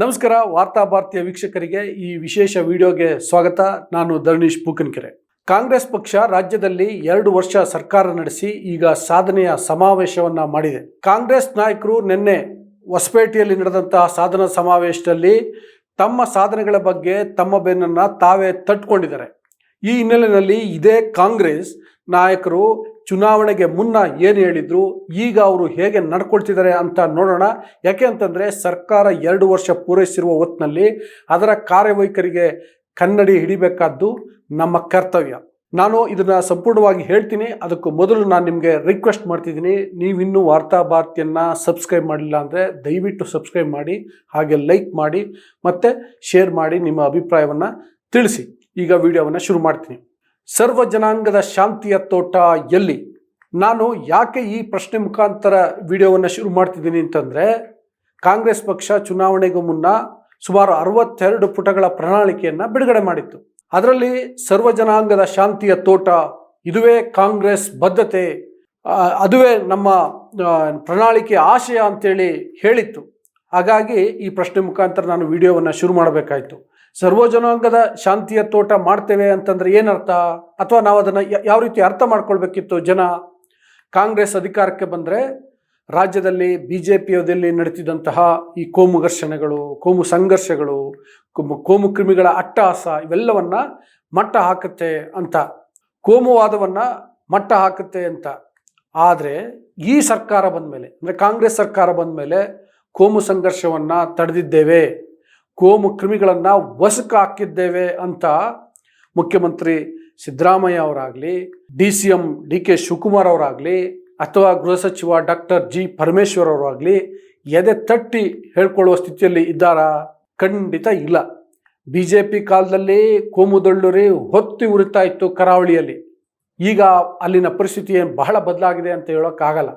ನಮಸ್ಕಾರ, ವಾರ್ತಾ ಭಾರತೀಯ ವೀಕ್ಷಕರಿಗೆ ಈ ವಿಶೇಷ ವಿಡಿಯೋಗೆ ಸ್ವಾಗತ. ನಾನು ಧರಣೀಶ್ ಪೂಕನ್ಕೆರೆ ಕಾಂಗ್ರೆಸ್ ಪಕ್ಷ ರಾಜ್ಯದಲ್ಲಿ ಎರಡು ವರ್ಷ ಸರ್ಕಾರ ನಡೆಸಿ ಈಗ ಸಾಧನೆಯ ಸಮಾವೇಶವನ್ನ ಮಾಡಿದೆ. ಕಾಂಗ್ರೆಸ್ ನಾಯಕರು ನಿನ್ನೆ ಹೊಸಪೇಟೆಯಲ್ಲಿ ನಡೆದಂತಹ ಸಾಧನಾ ಸಮಾವೇಶದಲ್ಲಿ ತಮ್ಮ ಸಾಧನೆಗಳ ಬಗ್ಗೆ ತಮ್ಮ ಬೆನ್ನನ್ನು ತಾವೇ ತಟ್ಕೊಂಡಿದ್ದಾರೆ. ಈ ಹಿನ್ನೆಲೆಯಲ್ಲಿ ಇದೇ ಕಾಂಗ್ರೆಸ್ ನಾಯಕರು ಚುನಾವಣೆಗೆ ಮುನ್ನ ಏನು ಹೇಳಿದ್ರು? ಈಗ ಅವರು ಹೇಗೆ ನಡ್ಕೊಳ್ತಿದ್ದಾರೆ ಅಂತ ನೋಡೋಣ. ಯಾಕೆ ಅಂತಂದರೆ ಸರ್ಕಾರ ಎರಡು ವರ್ಷ ಪೂರೈಸಿರುವ ಹೊತ್ತಿನಲ್ಲಿ ಅದರ ಕಾರ್ಯವೈಖರಿಗೆ ಕನ್ನಡಿ ಹಿಡಿಬೇಕಾದ್ದು ನಮ್ಮ ಕರ್ತವ್ಯ. ನಾನು ಇದನ್ನು ಸಂಪೂರ್ಣವಾಗಿ ಹೇಳ್ತೀನಿ. ಅದಕ್ಕೂ ಮೊದಲು ನಾನು ನಿಮಗೆ ರಿಕ್ವೆಸ್ಟ್ ಮಾಡ್ತಿದ್ದೀನಿ. ನೀವಿನ್ನೂ ವಾರ್ತಾ ಭಾರತಿಯನ್ನು ಸಬ್ಸ್ಕ್ರೈಬ್ ಮಾಡಲಿಲ್ಲ ಅಂದರೆ ದಯವಿಟ್ಟು ಸಬ್ಸ್ಕ್ರೈಬ್ ಮಾಡಿ, ಹಾಗೆ ಲೈಕ್ ಮಾಡಿ, ಮತ್ತು ಶೇರ್ ಮಾಡಿ ನಿಮ್ಮ ಅಭಿಪ್ರಾಯವನ್ನು ತಿಳಿಸಿ. ಈಗ ವಿಡಿಯೋವನ್ನು ಶುರು ಮಾಡ್ತೀನಿ. ಸರ್ವ ಜನಾಂಗದ ಶಾಂತಿಯ ತೋಟ ಎಲ್ಲಿ? ನಾನು ಯಾಕೆ ಈ ಪ್ರಶ್ನೆ ಮುಖಾಂತರ ವಿಡಿಯೋವನ್ನು ಶುರು ಮಾಡ್ತಿದ್ದೀನಿ ಅಂತಂದರೆ, ಕಾಂಗ್ರೆಸ್ ಪಕ್ಷ ಚುನಾವಣೆಗೂ ಮುನ್ನ ಸುಮಾರು ಅರವತ್ತೆರಡು ಪುಟಗಳ ಪ್ರಣಾಳಿಕೆಯನ್ನು ಬಿಡುಗಡೆ ಮಾಡಿತ್ತು. ಅದರಲ್ಲಿ ಸರ್ವ ಜನಾಂಗದ ಶಾಂತಿಯ ತೋಟ, ಇದುವೇ ಕಾಂಗ್ರೆಸ್ ಬದ್ಧತೆ ಅದುವೇ ನಮ್ಮ ಪ್ರಣಾಳಿಕೆ ಆಶಯ ಅಂತೇಳಿ ಹೇಳಿತ್ತು. ಹಾಗಾಗಿ ಈ ಪ್ರಶ್ನೆ ಮುಖಾಂತರ ನಾನು ವಿಡಿಯೋವನ್ನು ಶುರು ಮಾಡಬೇಕಾಯಿತು. ಸರ್ವ ಜನಾಂಗದ ಶಾಂತಿಯ ತೋಟ ಮಾಡ್ತೇವೆ ಅಂತಂದ್ರೆ ಏನರ್ಥ? ಅಥವಾ ನಾವು ಅದನ್ನು ಯಾವ ರೀತಿ ಅರ್ಥ ಮಾಡ್ಕೊಳ್ಬೇಕಿತ್ತು ಜನ? ಕಾಂಗ್ರೆಸ್ ಅಧಿಕಾರಕ್ಕೆ ಬಂದರೆ ರಾಜ್ಯದಲ್ಲಿ ಬಿ ಜೆ ಪಿಯೋದಲ್ಲಿ ನಡೆತಿದಂತಹ ಈ ಕೋಮು ಘರ್ಷಣೆಗಳು, ಕೋಮು ಸಂಘರ್ಷಗಳು, ಕೋಮು- ಕ್ರಿಮಿಗಳ ಅಟ್ಟಹಾಸ ಇವೆಲ್ಲವನ್ನ ಮಟ್ಟ ಹಾಕುತ್ತೆ ಅಂತ. ಕೋಮುವಾದವನ್ನು ಮಟ್ಟ ಹಾಕುತ್ತೆ ಅಂತ. ಆದರೆ ಈ ಸರ್ಕಾರ ಬಂದ ಮೇಲೆ ಅಂದರೆ ಕಾಂಗ್ರೆಸ್ ಸರ್ಕಾರ ಬಂದ ಮೇಲೆ ಕೋಮು ಸಂಘರ್ಷವನ್ನು ತಡೆದಿದ್ದೇವೆ. ಕೋಮು ಕ್ರಿಮಿಗಳನ್ನು ವಶಕ್ಕೆ ಹಾಕಿದ್ದೇವೆ ಅಂತ ಮುಖ್ಯಮಂತ್ರಿ Siddaramaiah ಅವರಾಗಲಿ, D C M D K Shivakumar ಅವರಾಗಲಿ, ಅಥವಾ ಗೃಹ ಸಚಿವ ಡಾಕ್ಟರ್ ಜಿ ಪರಮೇಶ್ವರ್ ಅವರಾಗಲಿ ಎದೆ ತಟ್ಟಿ ಹೇಳ್ಕೊಳ್ಳುವ ಸ್ಥಿತಿಯಲ್ಲಿ ಇದ್ದಾರಾ? ಖಂಡಿತ ಇಲ್ಲ. ಬಿ ಜೆ ಪಿ ಕಾಲದಲ್ಲಿ ಕೋಮುದಳ್ಳುರಿ ಹೊತ್ತಿ ಉರಿತಾ ಇತ್ತು ಕರಾವಳಿಯಲ್ಲಿ. ಈಗ ಅಲ್ಲಿನ ಪರಿಸ್ಥಿತಿ ಏನು ಬಹಳ ಬದಲಾಗಿದೆ ಅಂತ ಹೇಳೋಕ್ಕಾಗಲ್ಲ.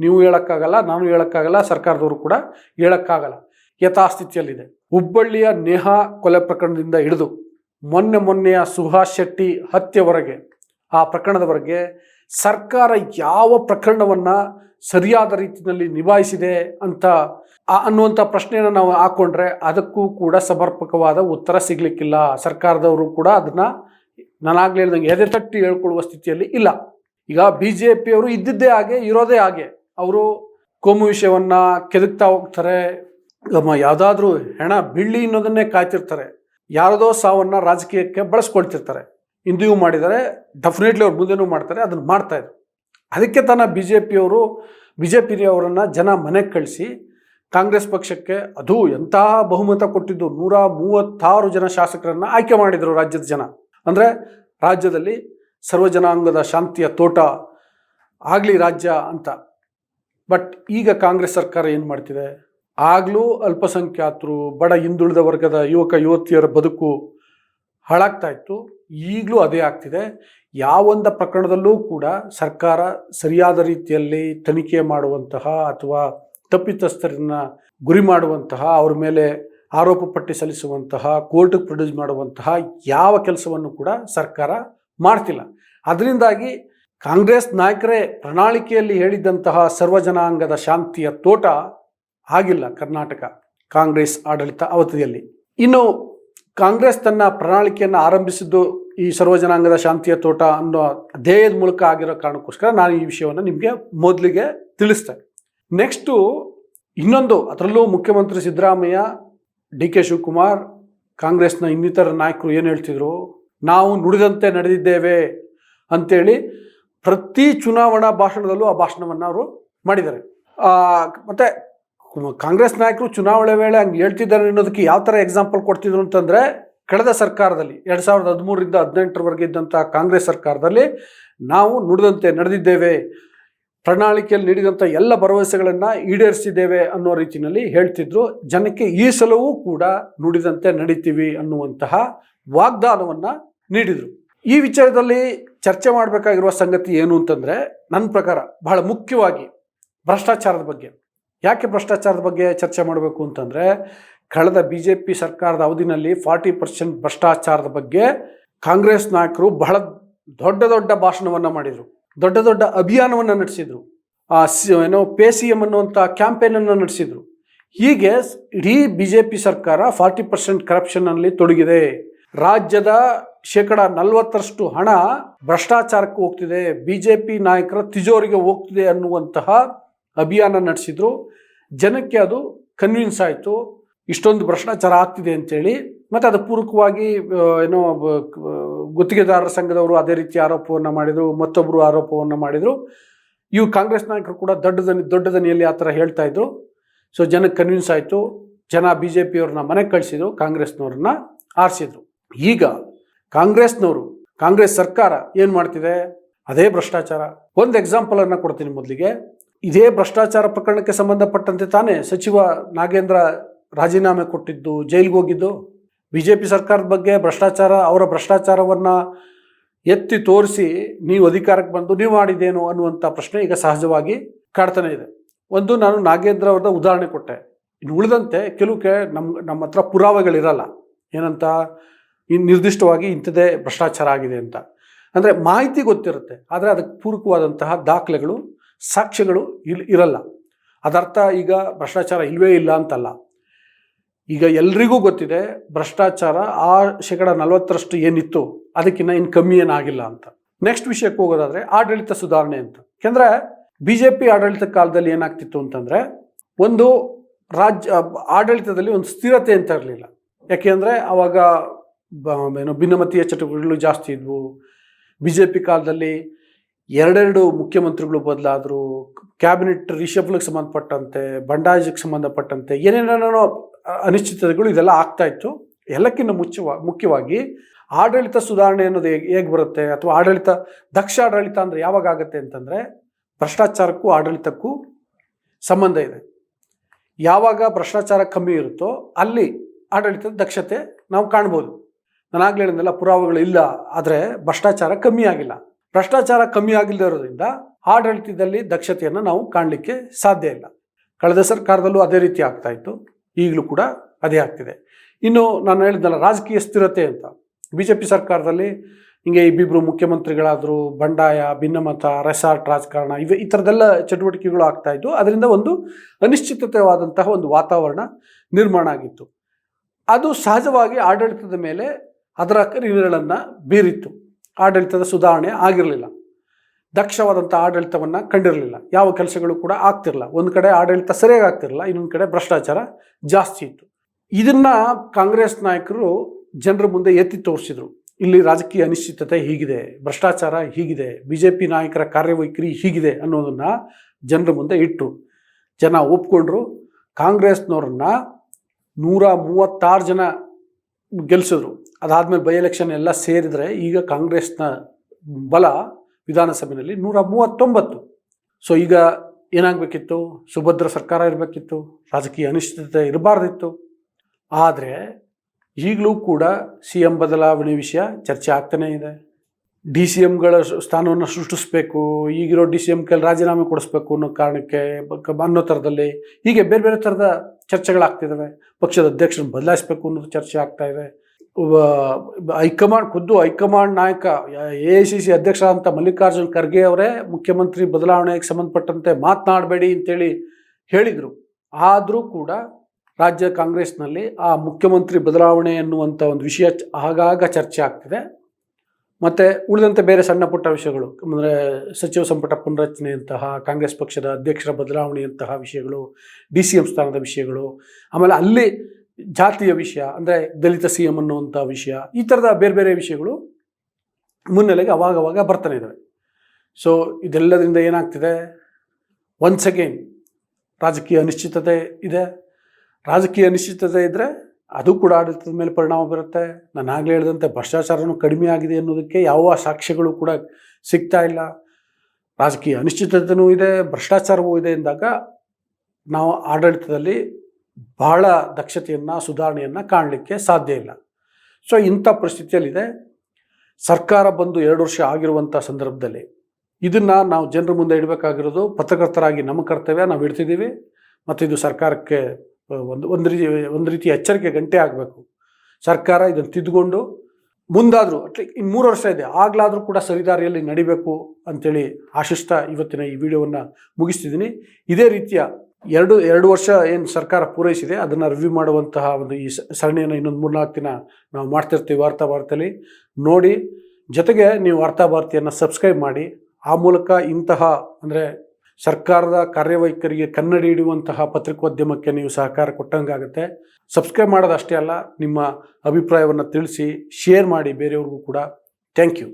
ನೀವು ಹೇಳೋಕ್ಕಾಗಲ್ಲ, ನಾನು ಹೇಳೋಕ್ಕಾಗಲ್ಲ, ಸರ್ಕಾರದವರು ಕೂಡ ಹೇಳೋಕ್ಕಾಗಲ್ಲ. ಯಥಾಸ್ಥಿತಿಯಲ್ಲಿದೆ. ಹುಬ್ಬಳ್ಳಿಯ ನೇಹಾ ಕೊಲೆ ಪ್ರಕರಣದಿಂದ ಹಿಡಿದು ಮೊನ್ನೆ ಮೊನ್ನೆಯ ಸುಹಾಸ್ ಶೆಟ್ಟಿ ಹತ್ಯೆವರೆಗೆ, ಆ ಪ್ರಕರಣದವರೆಗೆ ಸರ್ಕಾರ ಯಾವ ಪ್ರಕರಣವನ್ನು ಸರಿಯಾದ ರೀತಿಯಲ್ಲಿ ನಿಭಾಯಿಸಿದೆ ಅಂತ ಅನ್ನುವಂಥ ಪ್ರಶ್ನೆಯನ್ನು ನಾವು ಹಾಕೊಂಡ್ರೆ ಅದಕ್ಕೂ ಕೂಡ ಸಮರ್ಪಕವಾದ ಉತ್ತರ ಸಿಗಲಿಕ್ಕಿಲ್ಲ. ಸರ್ಕಾರದವರು ಕೂಡ ಅದನ್ನು ನಾನಾಗಲೇ ಹೇಳ್ದಂಗೆ ಎದೆ ತಟ್ಟಿ ಹೇಳ್ಕೊಳ್ಳುವ ಸ್ಥಿತಿಯಲ್ಲಿ ಇಲ್ಲ. ಈಗ ಬಿ ಜೆ ಪಿಯವರು ಇದ್ದಿದ್ದೇ ಹಾಗೆ, ಇರೋದೇ ಹಾಗೆ. ಅವರು ಕೋಮು ವಿಷಯವನ್ನು ಕೆದಕ್ತಾ ಹೋಗ್ತಾರೆ ಯಾವುದಾದ್ರೂ ಹೆಣ ಬಿಳ್ಳಿ ಅನ್ನೋದನ್ನೇ ಕಾಯ್ತಿರ್ತಾರೆ. ಯಾರದೋ ಸಾವನ್ನು ರಾಜಕೀಯಕ್ಕೆ ಬಳಸ್ಕೊಳ್ತಿರ್ತಾರೆ. ಹಿಂದೂ ಮಾಡಿದರೆ ಡೆಫಿನೆಟ್ಲಿ ಅವ್ರು ಮುಂದೆನೂ ಮಾಡ್ತಾರೆ, ಅದನ್ನು ಮಾಡ್ತಾ ಇದ್ರು. ಅದಕ್ಕೆ ತಾನ ಬಿ ಜೆ ಪಿಯವರು ಬಿ ಜೆ ಪಿಯವರನ್ನು ಜನ ಮನೆಗೆ ಕಳಿಸಿ, ಕಾಂಗ್ರೆಸ್ ಪಕ್ಷಕ್ಕೆ ಅದು ಎಂತಹ ಬಹುಮತ ಕೊಟ್ಟಿದ್ದು, ನೂರ ಮೂವತ್ತಾರು ಜನ ಶಾಸಕರನ್ನು ಆಯ್ಕೆ ಮಾಡಿದರು ರಾಜ್ಯದ ಜನ. ಅಂದರೆ ರಾಜ್ಯದಲ್ಲಿ ಸರ್ವಜನಾಂಗದ ಶಾಂತಿಯ ತೋಟ ಆಗಲಿ ರಾಜ್ಯ ಅಂತ. ಬಟ್ ಈಗ ಕಾಂಗ್ರೆಸ್ ಸರ್ಕಾರ ಏನು ಮಾಡ್ತಿದೆ? ಆಗಲೂ ಅಲ್ಪಸಂಖ್ಯಾತರು, ಬಡ ಹಿಂದುಳಿದ ವರ್ಗದ ಯುವಕ, ಯುವತಿಯರ ಬದುಕು ಹಾಳಾಗ್ತಾ ಇತ್ತು. ಈಗಲೂ ಅದೇ ಆಗ್ತಿದೆ. ಯಾವೊಂದು ಪ್ರಕರಣದಲ್ಲೂ ಕೂಡ ಸರ್ಕಾರ ಸರಿಯಾದ ರೀತಿಯಲ್ಲಿ ತನಿಖೆ ಮಾಡುವಂತಹ ಅಥವಾ ತಪ್ಪಿತಸ್ಥರನ್ನ ಗುರಿ ಮಾಡುವಂತಹ, ಅವ್ರ ಮೇಲೆ ಆರೋಪ ಪಟ್ಟಿ ಸಲ್ಲಿಸುವಂತಹ ಕೋರ್ಟ್ಗೆ ಪ್ರೊಡ್ಯೂಸ್ ಮಾಡುವಂತಹ ಯಾವ ಕೆಲಸವನ್ನು ಕೂಡ ಸರ್ಕಾರ ಮಾಡ್ತಿಲ್ಲ. ಅದರಿಂದಾಗಿ ಕಾಂಗ್ರೆಸ್ ನಾಯಕರೇ ಪ್ರಣಾಳಿಕೆಯಲ್ಲಿ ಹೇಳಿದ್ದಂತಹ ಸರ್ವಜನಾಂಗದ ಶಾಂತಿಯ ತೋಟ ಆಗಿಲ್ಲ ಕರ್ನಾಟಕ ಕಾಂಗ್ರೆಸ್ ಆಡಳಿತ ಅವಧಿಯಲ್ಲಿ. ಇನ್ನು ಕಾಂಗ್ರೆಸ್ ತನ್ನ ಪ್ರಣಾಳಿಕೆಯನ್ನು ಆರಂಭಿಸಿದ್ದು ಈ ಸರ್ವಜನಾಂಗದ ಶಾಂತಿಯ ತೋಟ ಅನ್ನೋ ಧ್ಯೇಯದ ಮೂಲಕ ಆಗಿರೋ ಕಾರಣಕ್ಕೋಸ್ಕರ ನಾನು ಈ ವಿಷಯವನ್ನು ನಿಮಗೆ ಮೊದಲಿಗೆ ತಿಳಿಸ್ತೇನೆ. ನೆಕ್ಸ್ಟು ಇನ್ನೊಂದು ಅದರಲ್ಲೂ ಮುಖ್ಯಮಂತ್ರಿ ಸಿದ್ದರಾಮಯ್ಯ, ಡಿ ಕೆ ಶಿವಕುಮಾರ್, ಕಾಂಗ್ರೆಸ್ನ ಇನ್ನಿತರ ನಾಯಕರು ಏನು ಹೇಳ್ತಿದ್ರು? ನಾವು ನುಡಿದಂತೆ ನಡೆದಿದ್ದೇವೆ ಅಂತೇಳಿ ಪ್ರತಿ ಚುನಾವಣಾ ಭಾಷಣದಲ್ಲೂ ಆ ಭಾಷಣವನ್ನು ಅವರು ಮಾಡಿದ್ದಾರೆ. ಮತ್ತೆ ಕಾಂಗ್ರೆಸ್ ನಾಯಕರು ಚುನಾವಣೆ ವೇಳೆ ಹಂಗೆ ಹೇಳ್ತಿದ್ದಾರೆ ಅನ್ನೋದಕ್ಕೆ ಯಾವ ಥರ ಎಕ್ಸಾಂಪಲ್ ಕೊಡ್ತಿದ್ರು ಅಂತಂದರೆ, ಕಳೆದ ಸರ್ಕಾರದಲ್ಲಿ, ಎರಡು ಸಾವಿರದ ಹದಿಮೂರರಿಂದ ಹದಿನೆಂಟರವರೆಗೆ ಇದ್ದಂಥ ಕಾಂಗ್ರೆಸ್ ಸರ್ಕಾರದಲ್ಲಿ ನಾವು ನುಡಿದಂತೆ ನಡೆದಿದ್ದೇವೆ. ಪ್ರಣಾಳಿಕೆಯಲ್ಲಿ ನೀಡಿದಂಥ ಎಲ್ಲ ಭರವಸೆಗಳನ್ನು ಈಡೇರಿಸಿದ್ದೇವೆ ಅನ್ನೋ ರೀತಿಯಲ್ಲಿ ಹೇಳ್ತಿದ್ರು. ಜನಕ್ಕೆ ಈ ಸಲವೂ ಕೂಡ ನುಡಿದಂತೆ ನಡೀತೀವಿ ಅನ್ನುವಂತಹ ವಾಗ್ದಾನವನ್ನು ನೀಡಿದರು. ಈ ವಿಚಾರದಲ್ಲಿ ಚರ್ಚೆ ಮಾಡಬೇಕಾಗಿರುವ ಸಂಗತಿ ಏನು ಅಂತಂದರೆ, ನನ್ನ ಪ್ರಕಾರ ಬಹಳ ಮುಖ್ಯವಾಗಿ ಭ್ರಷ್ಟಾಚಾರದ ಬಗ್ಗೆ. ಯಾಕೆ ಭ್ರಷ್ಟಾಚಾರದ ಬಗ್ಗೆ ಚರ್ಚೆ ಮಾಡಬೇಕು ಅಂತಂದರೆ, ಕಳೆದ ಬಿ ಜೆ ಪಿ ಸರ್ಕಾರದ ಅವಧಿನಲ್ಲಿ ಫಾರ್ಟಿ ಪರ್ಸೆಂಟ್ ಭ್ರಷ್ಟಾಚಾರದ ಬಗ್ಗೆ ಕಾಂಗ್ರೆಸ್ ನಾಯಕರು ಬಹಳ ದೊಡ್ಡ ದೊಡ್ಡ ಭಾಷಣವನ್ನು ಮಾಡಿದರು. ದೊಡ್ಡ ದೊಡ್ಡ ಅಭಿಯಾನವನ್ನು ನಡೆಸಿದರು. ಏನೋ ಪೇ ಸಿ ಎಂ ಅನ್ನುವಂಥ ಕ್ಯಾಂಪೇನನ್ನು ನಡೆಸಿದರು. ಹೀಗೆ ಇಡೀ ಬಿ ಜೆ ಪಿ ಸರ್ಕಾರ ಫಾರ್ಟಿ ಪರ್ಸೆಂಟ್ ಕರಪ್ಷನ್ನಲ್ಲಿ ತೊಡಗಿದೆ. ರಾಜ್ಯದ ಶೇಕಡ ನಲವತ್ತರಷ್ಟು ಹಣ ಭ್ರಷ್ಟಾಚಾರಕ್ಕೆ ಹೋಗ್ತಿದೆ. ಬಿ ಜೆ ಪಿ ನಾಯಕರ ತಿಜೋರಿಗೆ ಹೋಗ್ತಿದೆ ಅನ್ನುವಂತಹ ಅಭಿಯಾನ ನಡೆಸಿದ್ರು. ಜನಕ್ಕೆ ಅದು ಕನ್ವಿನ್ಸ್ ಆಯಿತು. ಇಷ್ಟೊಂದು ಭ್ರಷ್ಟಾಚಾರ ಆಗ್ತಿದೆ ಅಂತೇಳಿ. ಮತ್ತು ಅದು ಪೂರಕವಾಗಿ ಏನೋ ಗುತ್ತಿಗೆದಾರರ ಸಂಘದವರು ಅದೇ ರೀತಿ ಆರೋಪವನ್ನು ಮಾಡಿದರು. ಮತ್ತೊಬ್ಬರು ಆರೋಪವನ್ನು ಮಾಡಿದರು. ಇವು ಕಾಂಗ್ರೆಸ್ ನಾಯಕರು ಕೂಡ ದೊಡ್ಡ ದನಿ, ದೊಡ್ಡ ದನಿಯಲ್ಲಿ ಆ ಥರ ಹೇಳ್ತಾ ಇದ್ರು. ಸೊ ಜನಕ್ಕೆ ಕನ್ವಿನ್ಸ್ ಆಯಿತು. ಜನ ಬಿ ಜೆ ಪಿಯವ್ರನ್ನ ಮನೆಗೆ ಕಳಿಸಿದ್ರು. ಕಾಂಗ್ರೆಸ್ನವ್ರನ್ನ ಆರಿಸಿದ್ರು. ಈಗ ಕಾಂಗ್ರೆಸ್ನವರು, ಕಾಂಗ್ರೆಸ್ ಸರ್ಕಾರ ಏನು ಮಾಡ್ತಿದೆ? ಅದೇ ಭ್ರಷ್ಟಾಚಾರ. ಒಂದು ಎಕ್ಸಾಂಪಲನ್ನು ಕೊಡ್ತೀನಿ ಮೊದಲಿಗೆ. ಇದೇ ಭ್ರಷ್ಟಾಚಾರ ಪ್ರಕರಣಕ್ಕೆ ಸಂಬಂಧಪಟ್ಟಂತೆ ತಾನೇ ಸಚಿವ ನಾಗೇಂದ್ರ ರಾಜೀನಾಮೆ ಕೊಟ್ಟಿದ್ದು, ಜೈಲಿಗೆ ಹೋಗಿದ್ದು. ಬಿ ಜೆ ಪಿ ಸರ್ಕಾರದ ಬಗ್ಗೆ ಭ್ರಷ್ಟಾಚಾರ, ಅವರ ಭ್ರಷ್ಟಾಚಾರವನ್ನು ಎತ್ತಿ ತೋರಿಸಿ ನೀವು ಅಧಿಕಾರಕ್ಕೆ ಬಂದು ನೀವು ಮಾಡಿದ್ದೇನು ಅನ್ನುವಂಥ ಪ್ರಶ್ನೆ ಈಗ ಸಹಜವಾಗಿ ಕಾಡ್ತಾನೆ ಇದೆ. ಒಂದು ನಾನು ನಾಗೇಂದ್ರ ಅವ್ರದ ಉದಾಹರಣೆ ಕೊಟ್ಟೆ. ಇನ್ನು ಉಳಿದಂತೆ ಕೆಲವು ಕೆ ನಮ್ಮ ನಮ್ಮ ಹತ್ರ ಪುರಾವೆಗಳಿರಲ್ಲ. ಏನಂತ? ಇನ್ನು ನಿರ್ದಿಷ್ಟವಾಗಿ ಇಂಥದ್ದೇ ಭ್ರಷ್ಟಾಚಾರ ಆಗಿದೆ ಅಂತ. ಅಂದರೆ ಮಾಹಿತಿ ಗೊತ್ತಿರುತ್ತೆ. ಆದರೆ ಅದಕ್ಕೆ ಪೂರಕವಾದಂತಹ ದಾಖಲೆಗಳು ಸಾಕ್ಷ್ಯಗಳು ಇಲ್, ಇರಲ್ಲ. ಅದರ್ಥ ಈಗ ಭ್ರಷ್ಟಾಚಾರ ಇಲ್ವೇ ಇಲ್ಲ ಅಂತಲ್ಲ. ಈಗ ಎಲ್ರಿಗೂ ಗೊತ್ತಿದೆ ಭ್ರಷ್ಟಾಚಾರ ಆ ಶೇಕಡ ನಲವತ್ತರಷ್ಟು ಏನಿತ್ತು ಅದಕ್ಕಿಂತ ಇನ್ನು ಕಮ್ಮಿ ಏನಾಗಿಲ್ಲ ಅಂತ. ನೆಕ್ಸ್ಟ್ ವಿಷಯಕ್ಕೆ ಹೋಗೋದಾದರೆ ಆಡಳಿತ ಸುಧಾರಣೆ ಅಂತ. ಯಾಕೆಂದರೆ ಬಿ ಜೆ ಪಿ ಆಡಳಿತ ಕಾಲದಲ್ಲಿ ಏನಾಗ್ತಿತ್ತು ಅಂತಂದರೆ ಒಂದು ರಾಜ್ಯ ಆಡಳಿತದಲ್ಲಿ ಒಂದು ಸ್ಥಿರತೆ ಅಂತ ಇರಲಿಲ್ಲ. ಯಾಕೆಂದರೆ ಆವಾಗ ಏನು ಭಿನ್ನಮತೀಯ ಚಟುವಟಿಕೆಗಳು ಜಾಸ್ತಿ ಇದ್ವು. ಬಿ ಜೆ ಪಿ ಕಾಲದಲ್ಲಿ ಎರಡೆರಡು ಮುಖ್ಯಮಂತ್ರಿಗಳು ಬದಲಾದರು ಕ್ಯಾಬಿನೆಟ್ ರಿಷಫ್ಲಿಗೆ ಸಂಬಂಧಪಟ್ಟಂತೆ, ಬಂಡಾಯಕ್ಕೆ ಸಂಬಂಧಪಟ್ಟಂತೆ ಏನೇನೇನೋ ಅನಿಶ್ಚಿತತೆಗಳು ಇದೆಲ್ಲ ಆಗ್ತಾ ಇತ್ತು. ಎಲ್ಲಕ್ಕಿಂತ ಮುಖ್ಯವಾ ಮುಖ್ಯವಾಗಿ ಆಡಳಿತ ಸುಧಾರಣೆ ಅನ್ನೋದು ಹೇಗೆ ಹೇಗೆ ಬರುತ್ತೆ ಅಥವಾ ಆಡಳಿತ, ದಕ್ಷ ಆಡಳಿತ ಅಂದರೆ ಯಾವಾಗ ಆಗುತ್ತೆ ಅಂತಂದರೆ ಭ್ರಷ್ಟಾಚಾರಕ್ಕೂ ಆಡಳಿತಕ್ಕೂ ಸಂಬಂಧ ಇದೆ. ಯಾವಾಗ ಭ್ರಷ್ಟಾಚಾರ ಕಮ್ಮಿ ಇರುತ್ತೋ ಅಲ್ಲಿ ಆಡಳಿತದ ದಕ್ಷತೆ ನಾವು ಕಾಣ್ಬೋದು. ನಾನು ಆಗ್ಲೇ ಹೇಳಿದ್ನಲ್ಲ, ಪುರಾವೆಗಳು ಇಲ್ಲ, ಆದರೆ ಭ್ರಷ್ಟಾಚಾರ ಕಮ್ಮಿ ಆಗಿಲ್ಲ. ಭ್ರಷ್ಟಾಚಾರ ಕಮ್ಮಿ ಆಗಿಲ್ಲದಿರೋದ್ರಿಂದ ಆಡಳಿತದಲ್ಲಿ ದಕ್ಷತೆಯನ್ನು ನಾವು ಕಾಣಲಿಕ್ಕೆ ಸಾಧ್ಯ ಇಲ್ಲ. ಕಳೆದ ಸರ್ಕಾರದಲ್ಲೂ ಅದೇ ರೀತಿ ಆಗ್ತಾ ಇತ್ತು. ಈಗಲೂ ಕೂಡ ಅದೇ ಆಗ್ತಿದೆ. ಇನ್ನು ನಾನು ಹೇಳಿದ್ನಲ್ಲ ರಾಜಕೀಯ ಸ್ಥಿರತೆ ಅಂತ. ಬಿ ಜೆ ಪಿ ಸರ್ಕಾರದಲ್ಲಿ ಹಿಂಗೆ ಇಬ್ಬಿಬ್ಬರು ಮುಖ್ಯಮಂತ್ರಿಗಳಾದರು ಬಂಡಾಯ, ಭಿನ್ನಮತ ರೆಸಾರ್ಟ್ ರಾಜಕಾರಣ ಇವೆ ಈ ಥರದೆಲ್ಲ ಚಟುವಟಿಕೆಗಳು ಆಗ್ತಾ ಅದರಿಂದ ಒಂದು ಅನಿಶ್ಚಿತತೆವಾದಂತಹ ಒಂದು ವಾತಾವರಣ ನಿರ್ಮಾಣ ಆಗಿತ್ತು. ಅದು ಸಹಜವಾಗಿ ಆಡಳಿತದ ಮೇಲೆ ಅದರ ಕರಿನಿರಳನ್ನು ಬೀರಿತ್ತು. ಆಡಳಿತದ ಸುಧಾರಣೆ ಆಗಿರಲಿಲ್ಲ. ದಕ್ಷವಾದಂಥ ಆಡಳಿತವನ್ನು ಕಂಡಿರಲಿಲ್ಲ. ಯಾವ ಕೆಲಸಗಳು ಕೂಡ ಆಗ್ತಿರಲಿಲ್ಲ. ಒಂದು ಕಡೆ ಆಡಳಿತ ಸರಿಯಾಗಿ ಆಗ್ತಿರಲಿಲ್ಲ, ಇನ್ನೊಂದು ಕಡೆ ಭ್ರಷ್ಟಾಚಾರ ಜಾಸ್ತಿ ಇತ್ತು. ಇದನ್ನು ಕಾಂಗ್ರೆಸ್ ನಾಯಕರು ಜನರ ಮುಂದೆ ಎತ್ತಿ ತೋರಿಸಿದರು. ಇಲ್ಲಿ ರಾಜಕೀಯ ಅನಿಶ್ಚಿತತೆ ಹೀಗಿದೆ, ಭ್ರಷ್ಟಾಚಾರ ಹೀಗಿದೆ ಬಿ ಜೆ ಪಿ ನಾಯಕರ ಕಾರ್ಯವೈಖರಿ ಹೀಗಿದೆ ಅನ್ನೋದನ್ನು ಜನರ ಮುಂದೆ ಇಟ್ಟರು ಜನ ಒಪ್ಕೊಂಡ್ರು. ಕಾಂಗ್ರೆಸ್ನವ್ರನ್ನ ನೂರ ಮೂವತ್ತಾರು ಜನ ಗೆಲ್ಲಿಸಿದ್ರು ಅದಾದಮೇಲೆ ಬೈ ಎಲೆಕ್ಷನ್ ಎಲ್ಲ ಸೇರಿದರೆ ಈಗ ಕಾಂಗ್ರೆಸ್ನ ಬಲ ವಿಧಾನಸಭೆಯಲ್ಲಿ ನೂರ ಮೂವತ್ತೊಂಬತ್ತು. ಸೊ ಈಗ ಏನಾಗಬೇಕಿತ್ತು? ಸುಭದ್ರ ಸರ್ಕಾರ ಇರಬೇಕಿತ್ತು, ರಾಜಕೀಯ ಅನಿಶ್ಚಿತತೆ ಇರಬಾರ್ದಿತ್ತು. ಆದರೆ ಈಗಲೂ ಕೂಡ ಸಿ ಎಂ ಬದಲಾವಣೆ ವಿಷಯ ಚರ್ಚೆ ಆಗ್ತಾನೇ ಇದೆ. ಡಿ ಸಿ ಎಮ್ಗಳ ಸ್ಥಾನವನ್ನು ಸೃಷ್ಟಿಸಬೇಕು, ಈಗಿರೋ ಡಿ ಸಿ ಎಂ ಕೈಲಿ ರಾಜೀನಾಮೆ ಕೊಡಿಸ್ಬೇಕು ಅನ್ನೋ ಕಾರಣಕ್ಕೆ ಅನ್ನೋ ಥರದಲ್ಲಿ ಹೀಗೆ ಬೇರೆ ಬೇರೆ ಥರದ ಚರ್ಚೆಗಳಾಗ್ತಿದ್ದಾವೆ. ಪಕ್ಷದ ಅಧ್ಯಕ್ಷರನ್ನು ಬದಲಾಯಿಸಬೇಕು ಅನ್ನೋದು ಚರ್ಚೆ ಆಗ್ತಾ ಇದೆ. ಹೈಕಮಾಂಡ್, ಖುದ್ದು ಹೈಕಮಾಂಡ್ ನಾಯಕ, ಎ ಐ ಸಿ ಸಿ ಅಧ್ಯಕ್ಷ ಮಲ್ಲಿಕಾರ್ಜುನ್ ಖರ್ಗೆ ಅವರೇ ಮುಖ್ಯಮಂತ್ರಿ ಬದಲಾವಣೆಗೆ ಸಂಬಂಧಪಟ್ಟಂತೆ ಮಾತನಾಡಬೇಡಿ ಅಂತೇಳಿ ಹೇಳಿದರು. ಆದರೂ ಕೂಡ ರಾಜ್ಯ ಕಾಂಗ್ರೆಸ್ನಲ್ಲಿ ಆ ಮುಖ್ಯಮಂತ್ರಿ ಬದಲಾವಣೆ ಎನ್ನುವಂಥ ಒಂದು ವಿಷಯ ಆಗಾಗ ಚರ್ಚೆ ಆಗ್ತಿದೆ. ಮತ್ತು ಉಳಿದಂತೆ ಬೇರೆ ಸಣ್ಣ ಪುಟ್ಟ ವಿಷಯಗಳು, ಅಂದರೆ ಸಚಿವ ಸಂಪುಟ ಪುನರಚನೆಯಂತಹ ಕಾಂಗ್ರೆಸ್ ಪಕ್ಷದ ಅಧ್ಯಕ್ಷರ ಬದಲಾವಣೆಯಂತಹ ವಿಷಯಗಳು, ಡಿ ಸಿ ಎಂ ಸ್ಥಾನದ ವಿಷಯಗಳು, ಆಮೇಲೆ ಅಲ್ಲಿ ಜಾತಿಯ ವಿಷಯ, ಅಂದರೆ ದಲಿತ ಸಿ ಎಂ ಅನ್ನುವಂಥ ವಿಷಯ, ಈ ಥರದ ಬೇರೆ ಬೇರೆ ವಿಷಯಗಳು ಮುನ್ನೆಲೆಗೆ ಅವಾಗವಾಗ ಬರ್ತಾನೆ ಇದ್ದಾವೆ ಸೊ ಇದೆಲ್ಲದರಿಂದ ಏನಾಗ್ತಿದೆ? ಒನ್ಸ್ ಅಗೇನ್ ರಾಜಕೀಯ ಅನಿಶ್ಚಿತತೆ ಇದೆ. ರಾಜಕೀಯ ಅನಿಶ್ಚಿತತೆ ಇದ್ದರೆ ಅದು ಕೂಡ ಆಡಳಿತದ ಮೇಲೆ ಪರಿಣಾಮ ಬೀರುತ್ತೆ. ನಾನು ಆಗಲೇ ಹೇಳಿದಂತೆ ಭ್ರಷ್ಟಾಚಾರನೂ ಕಡಿಮೆ ಆಗಿದೆ ಅನ್ನೋದಕ್ಕೆ ಯಾವ ಸಾಕ್ಷ್ಯಗಳು ಕೂಡ ಸಿಗ್ತಾ ಇಲ್ಲ. ರಾಜಕೀಯ ಅನಿಶ್ಚಿತತೆಯೂ ಇದೆ, ಭ್ರಷ್ಟಾಚಾರವೂ ಇದೆ ಎಂದಾಗ ನಾವು ಆಡಳಿತದಲ್ಲಿ ಬಹಳ ದಕ್ಷತೆಯನ್ನು, ಸುಧಾರಣೆಯನ್ನು ಕಾಣಲಿಕ್ಕೆ ಸಾಧ್ಯ ಇಲ್ಲ. ಸೊ ಇಂಥ ಪರಿಸ್ಥಿತಿಯಲ್ಲಿದೆ. ಸರ್ಕಾರ ಬಂದು ಎರಡು ವರ್ಷ ಆಗಿರುವಂಥ ಸಂದರ್ಭದಲ್ಲಿ ಇದನ್ನು ನಾವು ಜನರ ಮುಂದೆ ಇಡಬೇಕಾಗಿರೋದು ಪತ್ರಕರ್ತರಾಗಿ ನಮ್ಮ ಕರ್ತವ್ಯ, ನಾವು ಇಡ್ತಿದ್ದೀವಿ ಮತ್ತು ಇದು ಸರ್ಕಾರಕ್ಕೆ ಒಂದು ಒಂದು ರೀತಿ ಒಂದು ರೀತಿ ಎಚ್ಚರಿಕೆ ಗಂಟೆ ಆಗಬೇಕು. ಸರ್ಕಾರ ಇದನ್ನು ತಿದ್ದುಕೊಂಡು ಮುಂದಾದರೂ, ಅಟ್ಲಿ ಇನ್ನು ಮೂರು ವರ್ಷ ಇದೆ, ಆಗಲಾದರೂ ಕೂಡ ಸರಿದಾರಿಯಲ್ಲಿ ನಡಿಬೇಕು ಅಂಥೇಳಿ ಆಶಿಸ್ತಾ ಇವತ್ತಿನ ಈ ವಿಡಿಯೋವನ್ನು ಮುಗಿಸ್ತಿದ್ದೀನಿ. ಇದೇ ರೀತಿಯ ಎರಡು ಎರಡು ವರ್ಷ ಏನು ಸರ್ಕಾರ ಪೂರೈಸಿದೆ, ಅದನ್ನು ರಿವ್ಯೂ ಮಾಡುವಂತಹ ಒಂದು ಈ ಸರಣಿಯನ್ನು ಇನ್ನೊಂದು ಮೂರ್ನಾಲ್ಕು ದಿನ ನಾವು ಮಾಡ್ತಿರ್ತೀವಿ ವಾರ್ತಾ ನೋಡಿ, ಜೊತೆಗೆ ನೀವು ವಾರ್ತಾ ಭಾರತಿಯನ್ನು ಸಬ್ಸ್ಕ್ರೈಬ್ ಮಾಡಿ. ಆ ಮೂಲಕ ಇಂತಹ ಅಂದರೆ ಸರ್ಕಾರದ ಕಾರ್ಯವೈಖರಿಗೆ ಕನ್ನಡಿ ಇಡುವಂತಹ ಪತ್ರಿಕೋದ್ಯಮಕ್ಕೆ ನೀವು ಸಹಕಾರ ಕೊಟ್ಟಂಗಾಗುತ್ತೆ. ಸಬ್ಸ್ಕ್ರೈಬ್ ಮಾಡೋದಷ್ಟೇ ಅಲ್ಲ, ನಿಮ್ಮ ಅಭಿಪ್ರಾಯವನ್ನು ತಿಳಿಸಿ ಶೇರ್ ಮಾಡಿ ಬೇರೆಯವ್ರಿಗೂ ಕೂಡ. Thank you